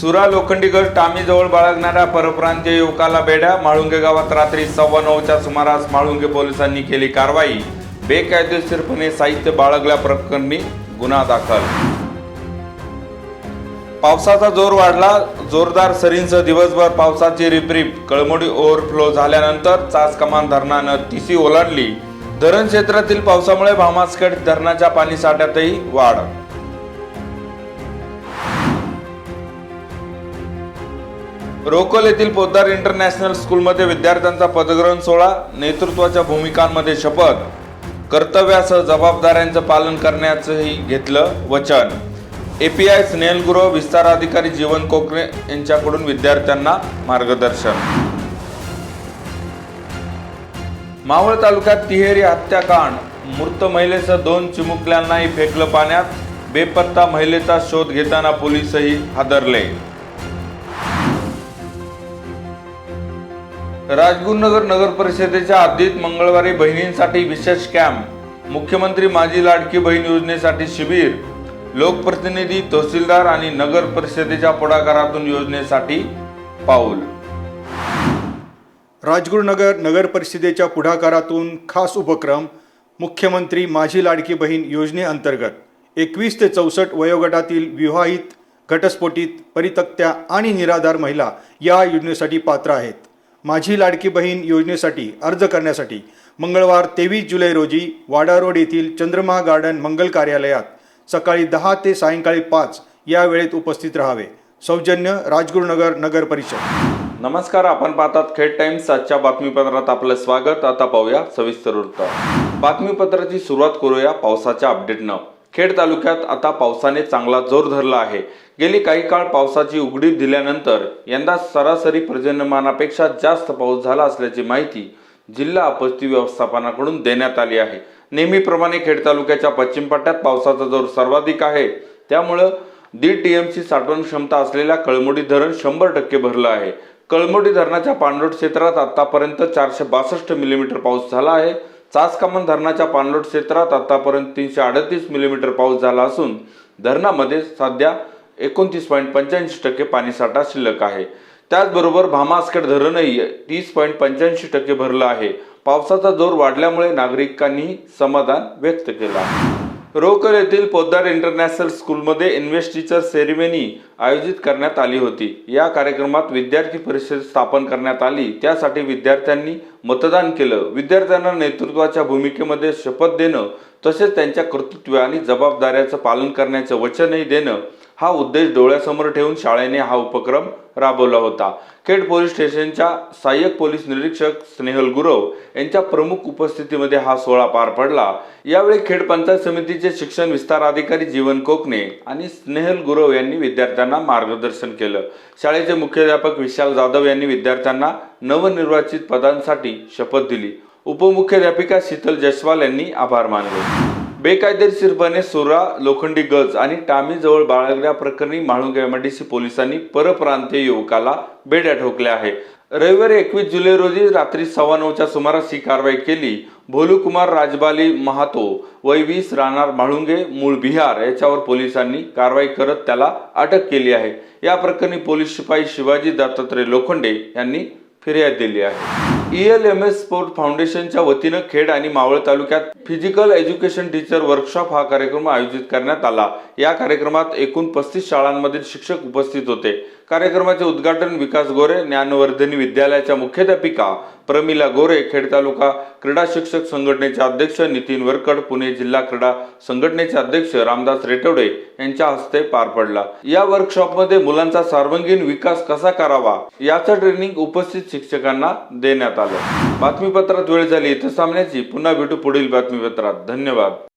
सुरा लोखंडीगड टामीजवळ बाळगणाऱ्या परप्रांतीय युवकाला बेड्या माळुंगे गावात रात्री सव्वा नऊच्या सुमारास माळुंगे पोलिसांनी केली कारवाई. बेकायदेशीरपणे साहित्य बाळगल्या प्रकरणी गुन्हा दाखल. पावसाचा जोर वाढला. जोरदार सरींसह दिवसभर पावसाची रिपरिप कळमोडी ओव्हरफ्लो झाल्यानंतर चास कमान धरणानं तिसी ओलांडली. धरण क्षेत्रातील पावसामुळे भामासखेड धरणाच्या पाणीसाठ्यातही वाढ रोकल येथील पोद्दार इंटरनॅशनल स्कूलमध्ये विद्यार्थ्यांचा पदग्रहण सोहळा नेतृत्वाच्या भूमिकांमध्ये शपथ कर्तव्यासह जबाबदाऱ्यांचं पालन करण्याचंही घेतलं वचन. ए पी स्नेहलगृह विस्तार अधिकारी जीवन कोकणे यांच्याकडून विद्यार्थ्यांना मार्गदर्शन. मावळ तालुक्यात तिहेरी हत्याकांड मृत महिलेसह दोन चिमुकल्यांनाही फेकलं पाण्यात बेपत्ता महिलेचा शोध घेताना पोलीसही हादरले. राजगुरुनगर नगर परिषदेच्या हद्दीत मंगळवारी बहिणींसाठी विशेष कॅम्प मुख्यमंत्री माझी लाडकी बहीण योजनेसाठी शिबिर लोकप्रतिनिधी तहसीलदार आणि नगर परिषदेच्या पुढाकारातून योजनेसाठी पाऊल. राजगुरुनगर नगर परिषदेच्या पुढाकारातून खास उपक्रम मुख्यमंत्री माझी लाडकी बहीण योजनेअंतर्गत एकवीस ते चौसष्ट वयोगटातील विवाहित घटस्फोटित परितक्त्या आणि निराधार महिला या योजनेसाठी पात्र आहेत. माझी लाडकी बहीण योजनेसाठी अर्ज करण्यासाठी मंगळवार तेवीस जुलै रोजी वाडा रोड येथील चंद्रमा गार्डन मंगल कार्यालयात सकाळी दहा ते सायंकाळी पाच या वेळेत उपस्थित राहावे. सौजन्य राजगुरुनगर नगर परिषद. नमस्कार आपण पाहतात खेड टाइम्स. आजच्या बातमीपत्रात आपलं स्वागत. आता पाहूया सविस्तर वृत्त. बातमीपत्राची सुरुवात करूया पावसाच्या अपडेटनं. खेड तालुक्यात आता पावसाने चांगला जोर धरला आहे. गेली काही काळ पावसाची उघडीप दिल्यानंतर यंदा सरासरी पर्जन्यमानापेक्षा जास्त पाऊस झाला असल्याची माहिती जिल्हा आपत्ती व्यवस्थापनाकडून देण्यात आली आहे. नेहमीप्रमाणे खेड तालुक्याच्या पश्चिम पट्ट्यात पावसाचा जोर सर्वाधिक आहे. त्यामुळं दीड टीएमसी साठवण क्षमता असलेल्या कळमुडी धरण शंभर टक्के भरलं आहे. कळमुडी धरणाच्या पाणलोट क्षेत्रात आतापर्यंत चारशे बासष्ट मिलीमीटर पाऊस झाला आहे. चासकामन धरणाच्या पाणलोट क्षेत्रात आतापर्यंत तीनशे अडतीस मिलीमीटर पाऊस झाला असून धरणामध्ये सध्या एकोणतीस पॉईंट पंच्याऐंशी टक्के पाणीसाठा शिल्लक आहे. त्याचबरोबर भामासखेड धरणही तीस पॉईंट पंच्याऐंशी टक्के भरलं आहे. पावसाचा जोर वाढल्यामुळे नागरिकांनी समाधान व्यक्त केलं आहे. रोकर येथील पोद्दार इंटरनॅशनल स्कूलमध्ये इन्व्हेस्ट टीचर सेरेमनी आयोजित करण्यात आली होती. या कार्यक्रमात विद्यार्थी परिषद स्थापन करण्यात आली. त्यासाठी विद्यार्थ्यांनी मतदान केलं. विद्यार्थ्यांना नेतृत्वाच्या भूमिकेमध्ये शपथ देणं तसेच त्यांच्या कर्तृत्व आणि जबाबदाऱ्याचं पालन करण्याचं वचनही देणं हा उद्देश डोळ्यासमोर ठेवून शाळेने हा उपक्रम राबवला होता. खेड पोलीस स्टेशनच्या सहाय्यक पोलीस निरीक्षक स्नेहल गुरव यांच्या प्रमुख उपस्थितीमध्ये हा सोहळा पार पडला. यावेळी खेड पंचायत समितीचे शिक्षण विस्तार अधिकारी जीवन कोकणे आणि स्नेहल गुरव यांनी विद्यार्थ्यांना मार्गदर्शन केलं. शाळेचे मुख्याध्यापक विशाल जाधव यांनी विद्यार्थ्यांना नवनिर्वाचित पदांसाठी शपथ दिली. उपमुख्याध्यापिका शीतल जयस्वाल यांनी आभार मानले. बेकायदेशीरपणे सुरा लोखंडी गज आणि टामीजवळ बाळगल्या बाळगल्याप्रकरणी म्हाळुंगे एमआयडीसी पोलिसांनी परप्रांतीय युवकाला बेड्या ठोकल्या आहे. रविवारी एकवीस जुलै रोजी रात्री सव्वा नऊच्या सुमारास ही कारवाई केली. भोलूकुमार राजबाली महातो वय वीस राहणार म्हाळुंगे मूळ बिहार याच्यावर पोलिसांनी कारवाई करत त्याला अटक केली आहे. या प्रकरणी पोलीस शिपाई शिवाजी दत्तात्रय लोखंडे यांनी फिर्याद दिली आहे. E L M S sport फाउंडेशनच्या वतीनं खेड आणि मावळ तालुक्यात फिजिकल एज्युकेशन टीचर वर्कशॉप हा कार्यक्रम आयोजित करण्यात आला. या कार्यक्रमात एकूण पस्तीस शाळांमधील शिक्षक उपस्थित होते. कार्यक्रमाचे उद्घाटन विकास गोरे ज्ञानवर्धनी विद्यालयाच्या मुख्याध्यापिका प्रमिला गोरे खेड तालुका क्रीडा शिक्षक संघटनेचे अध्यक्ष नितीन वरकड पुणे जिल्हा क्रीडा संघटनेचे अध्यक्ष रामदास रेटवडे यांच्या हस्ते पार पडला. या वर्कशॉपमध्ये मुलांचा सर्वांगीण विकास कसा करावा याचं ट्रेनिंग उपस्थित शिक्षकांना देण्यात आलं. बातमीपत्रात वेळ झाली इथं सामन्याची. पुन्हा भेटू पुढील बातमीपत्रात. धन्यवाद.